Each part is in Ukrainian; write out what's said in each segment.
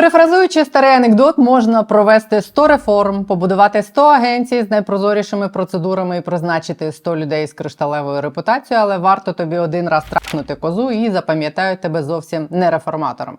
Перефразуючи старий анекдот, можна провести 100 реформ, побудувати 100 агенцій з найпрозорішими процедурами і призначити 100 людей з кришталевою репутацією, але варто тобі один раз трахнути козу і запам'ятають тебе зовсім не реформатором.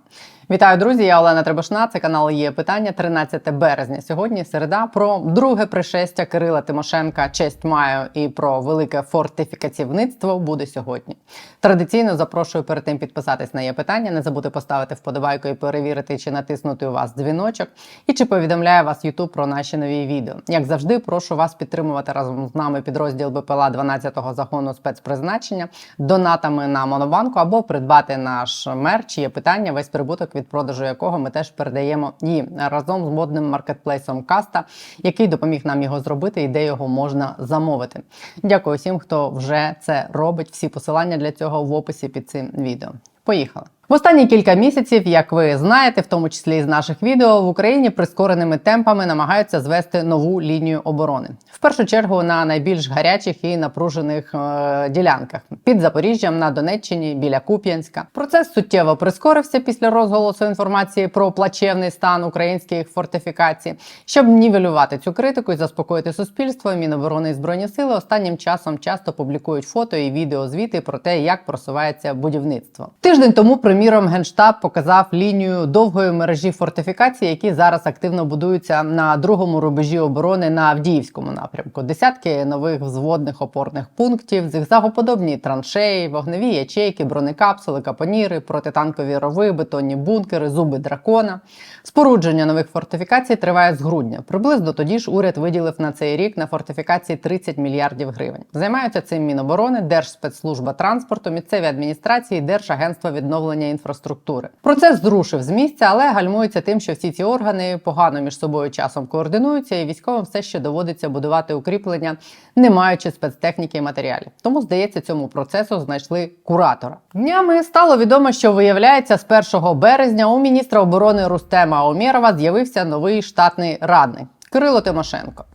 Вітаю, друзі! Я Олена Требушна. Це канал є питання 13 березня. Сьогодні середа про друге пришестя Кирила Тимошенка. Честь маю і про велике фортифікацівництво буде сьогодні. Традиційно запрошую перед тим підписатись на є питання. Не забудьте поставити вподобайку і перевірити, чи натиснути у вас дзвіночок, і чи повідомляє вас YouTube про наші нові відео. Як завжди, прошу вас підтримувати разом з нами підрозділ БПЛА 12-го загону спецпризначення донатами на Монобанку або придбати наш мерч. Є питання, весь прибуток від продажу якого ми теж передаємо і разом з модним маркетплейсом Каста, який допоміг нам його зробити, і де його можна замовити. Дякую всім, хто вже це робить. Всі посилання для цього в описі під цим відео. Поїхали. В останні кілька місяців, як ви знаєте, в тому числі з наших відео, в Україні прискореними темпами намагаються звести нову лінію оборони. В першу чергу на найбільш гарячих і напружених е, ділянках під Запоріжжям на Донеччині біля Куп'янська. Процес суттєво прискорився після розголосу інформації про плачевний стан українських фортифікацій. Щоб нівелювати цю критику і заспокоїти суспільство, Міноборони і збройні сили останнім часом часто публікують фото і відеозвіти про те, як просувається будівництво. Тиждень тому приміром генштаб показав лінію довгої мережі фортифікацій, які зараз активно будуються на другому рубежі оборони на Авдіївському напрямку. Десятки нових взводних опорних пунктів, зигзагоподобні траншеї, вогневі ячейки, бронекапсули, капоніри, протитанкові рови, бетонні бункери, зуби дракона. Спорудження нових фортифікацій триває з грудня. Приблизно тоді ж уряд виділив на цей рік на фортифікації 30 мільярдів гривень. Займаються цим Міноборони, Держспецслужба транспорту, місцеві адміністрації, Держагентство відновлення інфраструктури. Процес зрушив з місця, але гальмується тим, що всі ці органи погано між собою часом координуються, і військовим все ще доводиться будувати укріплення, не маючи спецтехніки і матеріалів. Тому здається, цьому процесу знайшли куратора. Днями стало відомо, що виявляється, з 1 березня у міністра оборони Рустема Омєрова з'явився новий штатний радник Кирило Тимошенко.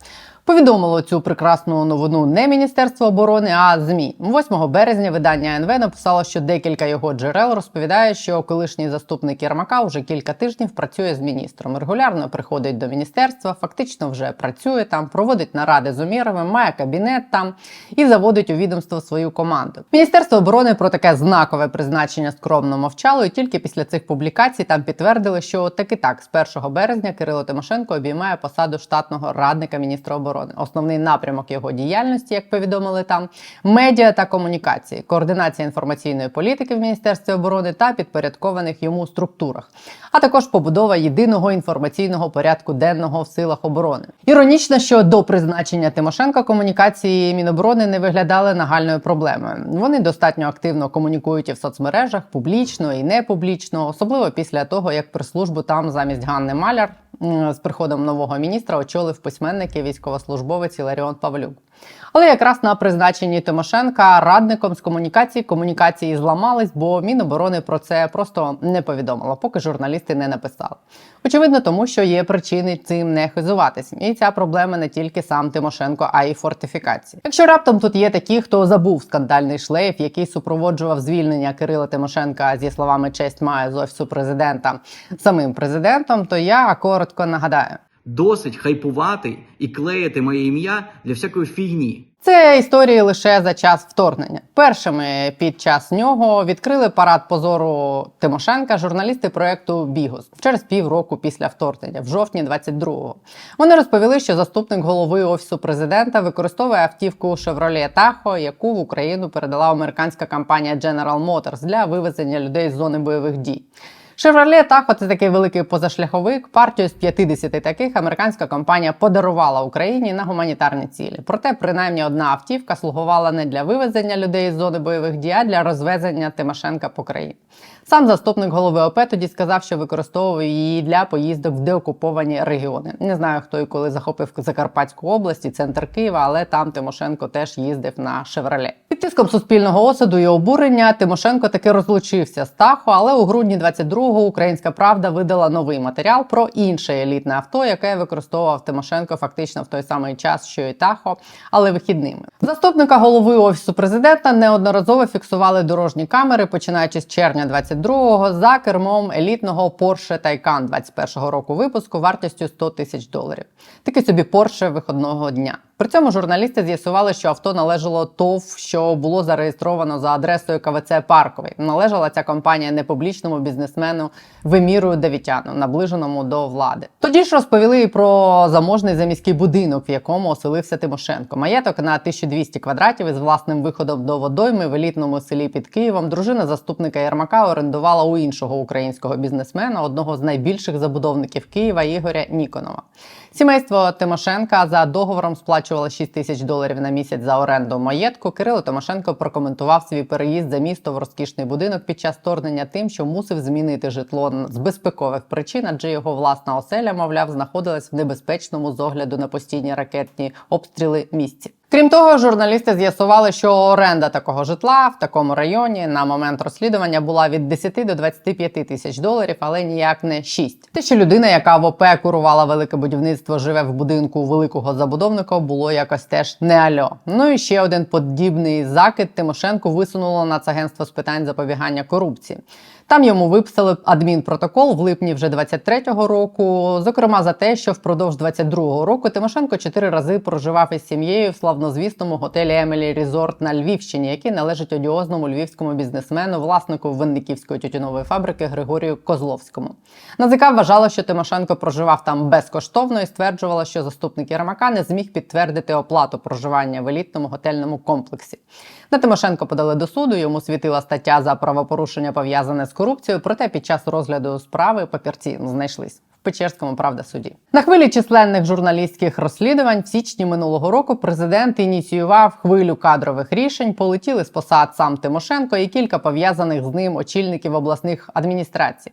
Повідомило цю прекрасну новину не Міністерство оборони, а ЗМІ. 8 березня видання НВ написало, що декілька його джерел розповідає, що колишній заступник Єрмака вже кілька тижнів працює з міністром. Регулярно приходить до міністерства, фактично вже працює там, проводить наради з Умєровим, має кабінет там і заводить у відомство свою команду. Міністерство оборони про таке знакове призначення скромно мовчало, і тільки після цих публікацій там підтвердили, що таки так з 1 березня Кирило Тимошенко обіймає посаду штатного радника міністра оборони. Основний напрямок його діяльності, як повідомили там, медіа та комунікації, координація інформаційної політики в міністерстві оборони та підпорядкованих йому структурах, а також побудова єдиного інформаційного порядку денного в силах оборони. Іронічно, що до призначення Тимошенка комунікації Міноборони не виглядали нагальною проблемою. Вони достатньо активно комунікують і в соцмережах, публічно і не публічно, особливо після того, як прес-службу там замість Ганни Маляр з приходом нового міністра очолив письменник і військовослужбовець Іларіон Павлюк. Але якраз на призначенні Тимошенка радником з комунікації комунікації зламались, бо Міноборони про це просто не повідомило, поки журналісти не написали. Очевидно, тому що є причини цим не хизуватись. І ця проблема не тільки сам Тимошенко, а й фортифікації. Якщо раптом тут є такі, хто забув скандальний шлейф, який супроводжував звільнення Кирила Тимошенка зі словами честь має з офісу президента самим президентом, то я коротко нагадаю. Досить хайпувати і клеїти моє ім'я для всякої фігні. Це історії лише за час вторгнення. Першими під час нього відкрили парад позору Тимошенка журналісти проекту Бігос через півроку після вторгнення, в жовтні 22-го. Вони розповіли, що заступник голови офісу президента використовує автівку Chevrolet Tahoe, яку в Україну передала американська компанія General Motors для вивезення людей з зони бойових дій. Chevrolet Tahoe – це такий великий позашляховик. Партію з 50 таких американська компанія подарувала Україні на гуманітарні цілі. Проте, принаймні, одна автівка слугувала не для вивезення людей з зони бойових дій, а для розвезення Тимошенка по країні. Сам заступник голови ОП тоді сказав, що використовує її для поїздок в деокуповані регіони. Не знаю, хто і коли захопив Закарпатську область і центр Києва, але там Тимошенко теж їздив на Шевроле. Під тиском суспільного осуду і обурення Тимошенко таки розлучився з Тахо, але у грудні 22-го Українська Правда видала новий матеріал про інше елітне авто, яке використовував Тимошенко фактично в той самий час, що і Тахо, але вихідними. Заступника голови офісу президента неодноразово фіксували дорожні камери, починаючи з червня 22 22-го за кермом елітного Porsche Taycan 21-го року випуску вартістю 100 тисяч доларів. Такий собі Porsche виходного дня. При цьому журналісти з'ясували, що авто належало ТОВ, що було зареєстровано за адресою КВЦ Парковий. Належала ця компанія непублічному бізнесмену Веміру Давітяну, наближеному до влади. Тоді ж розповіли і про заможний заміський будинок, в якому оселився Тимошенко. Маєток на 1200 квадратів із власним виходом до водойми в елітному селі під Києвом. Дружина заступника Єрмака орендувала у іншого українського бізнесмена, одного з найбільших забудовників Києва Ігоря Ніконова. Сімейство Тимошенка за договором сплачувало 6 тисяч доларів на місяць за оренду маєтку. Кирило Тимошенко прокоментував свій переїзд за місто в розкішний будинок під час вторгнення тим, що мусив змінити житло з безпекових причин, адже його власна оселя, мовляв, знаходилась в небезпечному з огляду на постійні ракетні обстріли місці. Крім того, журналісти з'ясували, що оренда такого житла в такому районі на момент розслідування була від 10 до 25 тисяч доларів, але ніяк не 6. Те, що людина, яка в ОП курувала велике будівництво, живе в будинку великого забудовника, було якось теж не альо. Ну і ще один подібний закид Тимошенко висунуло Нацагентство з питань запобігання корупції. Там йому виписали адмінпротокол в липні вже 23-го року. Зокрема, за те, що впродовж 22-го року Тимошенко чотири рази проживав із сім'єю в славнозвісному готелі Емелі Різорт на Львівщині, який належить одіозному львівському бізнесмену, власнику Винниківської тютюнової фабрики Григорію Козловському. НАЗК вважало, що Тимошенко проживав там безкоштовно і стверджувала, що заступник Єрмака не зміг підтвердити оплату проживання в елітному готельному комплексі. На Тимошенко подали до суду. Йому світила стаття за правопорушення пов'язане з корупцією. Проте під час розгляду справи папірці знайшлись. В Печерському правда суді на хвилі численних журналістських розслідувань в січні минулого року президент ініціював хвилю кадрових рішень. Полетіли з посад сам Тимошенко і кілька пов'язаних з ним очільників обласних адміністрацій.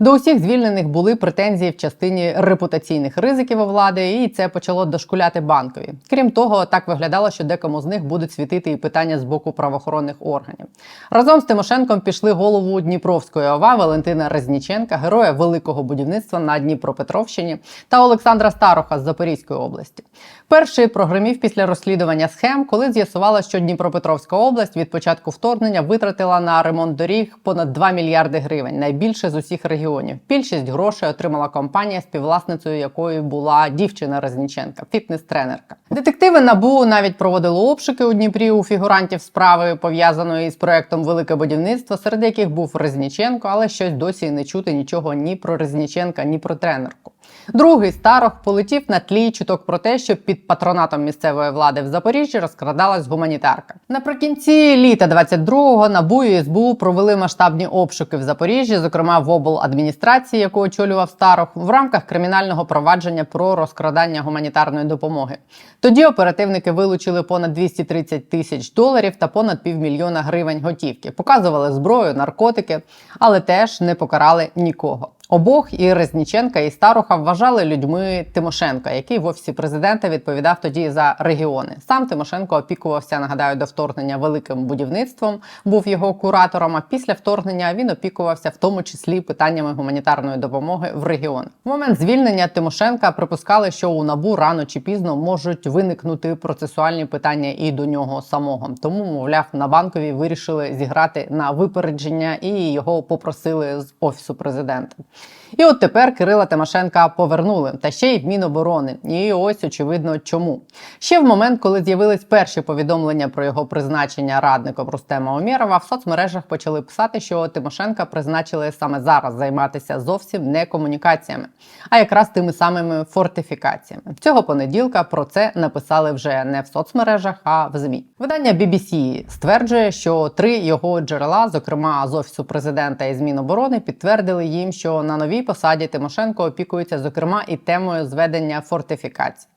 До усіх звільнених були претензії в частині репутаційних ризиків у влади, і це почало дошкуляти банкові. Крім того, так виглядало, що декому з них будуть світити і питання з боку правоохоронних органів. Разом з Тимошенком пішли голову Дніпровської ОВА Валентина Резніченка, героя великого будівництва на Дніпропетровщині та Олександра Староха з Запорізької області. Перший прогремів після розслідування схем, коли з'ясувало, що Дніпропетровська область від початку вторгнення витратила на ремонт доріг понад 2 мільярди гривень, найбільше з усіх регіонів. Більшість грошей отримала компанія, співвласницею якої була дівчина Резніченка, фітнес-тренерка. Детективи набу навіть проводили обшуки у Дніпрі у фігурантів справи, пов'язаної з проектом Велике будівництво, серед яких був Резніченко, але щось досі не чути нічого ні про Резніченка, ні про тренерку. Другий старох полетів на тлі чуток про те, що під патронатом місцевої влади в Запоріжжі розкрадалась гуманітарка. Наприкінці літа 22-го НАБУ і СБУ провели масштабні обшуки в Запоріжжі, зокрема в обладміністрації, яку очолював Старох, в рамках кримінального провадження про розкрадання гуманітарної допомоги. Тоді оперативники вилучили понад 230 тисяч доларів та понад півмільйона гривень готівки. Показували зброю, наркотики, але теж не покарали нікого. Обох і Резніченка, і Старуха вважали людьми Тимошенка, який в офісі президента відповідав тоді за регіони. Сам Тимошенко опікувався, нагадаю, до вторгнення великим будівництвом, був його куратором. А після вторгнення він опікувався в тому числі питаннями гуманітарної допомоги в регіон. В момент звільнення Тимошенка припускали, що у набу рано чи пізно можуть виникнути процесуальні питання і до нього самого. Тому, мовляв, на банковій вирішили зіграти на випередження і його попросили з офісу президента. І от тепер Кирила Тимошенка повернули, та ще й в Міноборони. І ось очевидно, чому ще в момент, коли з'явились перші повідомлення про його призначення радником Рустема Омєрова, в соцмережах почали писати, що Тимошенка призначили саме зараз займатися зовсім не комунікаціями, а якраз тими самими фортифікаціями. Цього понеділка про це написали вже не в соцмережах, а в змі. Видання BBC стверджує, що три його джерела, зокрема з офісу президента і з Міноборони, підтвердили їм, що на новій посаді Тимошенко опікується, зокрема, і темою зведення фортифікацій.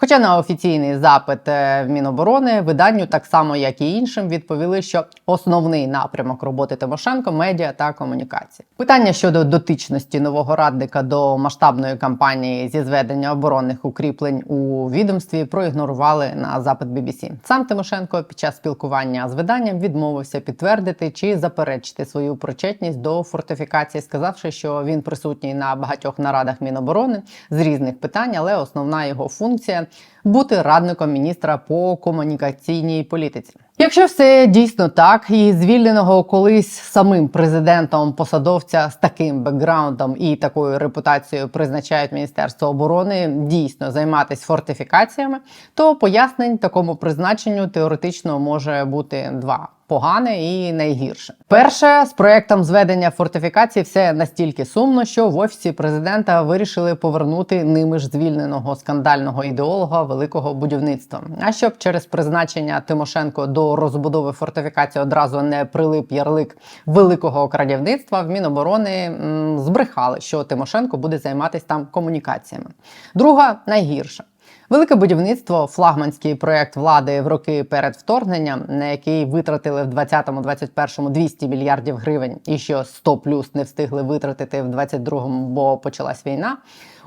Хоча на офіційний запит е, Міноборони виданню, так само як і іншим, відповіли, що основний напрямок роботи Тимошенко медіа та комунікації. Питання щодо дотичності нового радника до масштабної кампанії зі зведення оборонних укріплень у відомстві проігнорували на запит BBC. Сам Тимошенко під час спілкування з виданням відмовився підтвердити чи заперечити свою причетність до фортифікації, сказавши, що він присутній на багатьох нарадах Міноборони з різних питань, але основна його функція бути радником міністра по комунікаційній політиці. Якщо все дійсно так, і звільненого колись самим президентом посадовця з таким бекграундом і такою репутацією призначають Міністерство оборони дійсно займатися фортифікаціями, то пояснень такому призначенню теоретично може бути два. Погане і найгірше. Перше з проектом зведення фортифікацій все настільки сумно, що в офісі президента вирішили повернути ними ж звільненого скандального ідеолога великого будівництва. А щоб через призначення Тимошенко до розбудови фортифікації одразу не прилип ярлик великого крадівництва, в Міноборони м, збрехали, що Тимошенко буде займатися там комунікаціями. Друга найгірша. Велике будівництво флагманський проект влади в роки перед вторгненням, на який витратили в 20-21 200 мільярдів гривень, і що 100 плюс не встигли витратити в 22-му, бо почалась війна.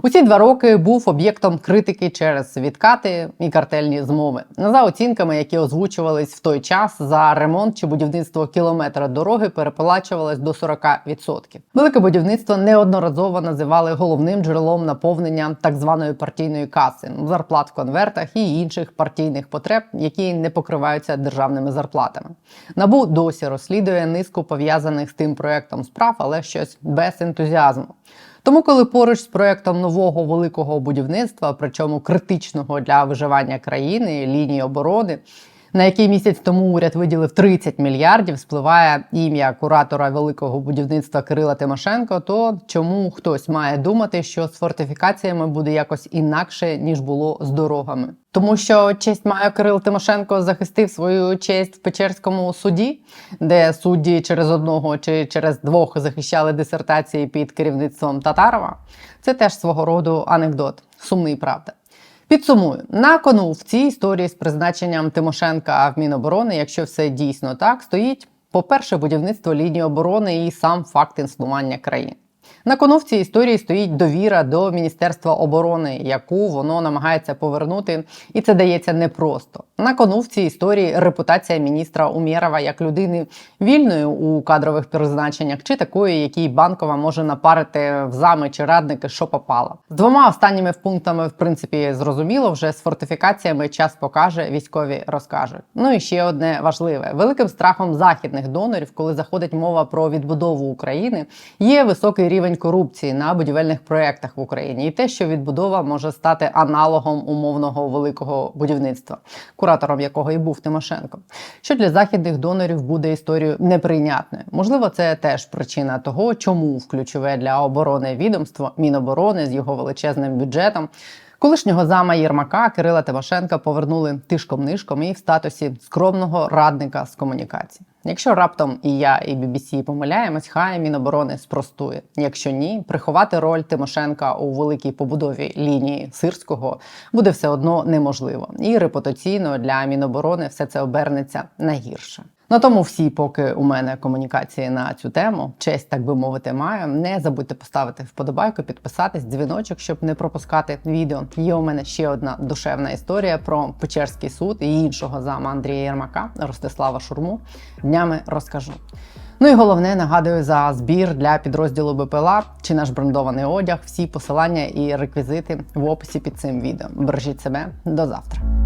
У ці два роки був об'єктом критики через відкати і картельні змови. За оцінками, які озвучувались в той час, за ремонт чи будівництво кілометра дороги переплачувалось до 40%. Велике будівництво неодноразово називали головним джерелом наповнення так званої партійної каси, зарплат в конвертах і інших партійних потреб, які не покриваються державними зарплатами. Набу досі розслідує низку пов'язаних з тим проектом справ, але щось без ентузіазму. Тому, коли поруч з проектом нового великого будівництва, причому критичного для виживання країни, лінії оборони, на який місяць тому уряд виділив 30 мільярдів, спливає ім'я куратора великого будівництва Кирила Тимошенко, то чому хтось має думати, що з фортифікаціями буде якось інакше ніж було з дорогами? Тому що честь має Кирил Тимошенко захистив свою честь в Печерському суді, де судді через одного чи через двох захищали дисертації під керівництвом Татарова. Це теж свого роду анекдот, сумний правда. Підсумую, на кону в цій історії з призначенням Тимошенка в Міноборони, якщо все дійсно так, стоїть, по-перше, будівництво лінії оборони і сам факт існування країн. На кону в цій історії стоїть довіра до Міністерства оборони, яку воно намагається повернути, і це дається непросто. На кону в цій історії репутація міністра Умєрова як людини вільної у кадрових призначеннях, чи такої, якій банкова може напарити в зами чи радники, що попало. З двома останніми пунктами, в принципі, зрозуміло, вже з фортифікаціями час покаже, військові розкажуть. Ну і ще одне важливе: великим страхом західних донорів, коли заходить мова про відбудову України, є високий рівень корупції на будівельних проєктах в Україні, і те, що відбудова може стати аналогом умовного великого будівництва, куратором якого і був Тимошенко, що для західних донорів буде історією неприйнятною. Можливо, це теж причина того, чому в ключове для оборони відомство Міноборони з його величезним бюджетом. Колишнього зама Єрмака Кирила Тимошенка повернули тишком-нишком і в статусі скромного радника з комунікації. Якщо раптом і я, і BBC помиляємось, хай Міноборони спростує. Якщо ні, приховати роль Тимошенка у великій побудові лінії сирського буде все одно неможливо. І репутаційно для Міноборони все це обернеться найгірше. На тому всі, поки у мене комунікації на цю тему, честь, так би мовити, маю. Не забудьте поставити вподобайку, підписатись, дзвіночок, щоб не пропускати відео. Є у мене ще одна душевна історія про Печерський суд і іншого зама Андрія Єрмака, Ростислава Шурму. Днями розкажу. Ну і головне нагадую за збір для підрозділу БПЛА чи наш брендований одяг. Всі посилання і реквізити в описі під цим відео. Бережіть себе до завтра.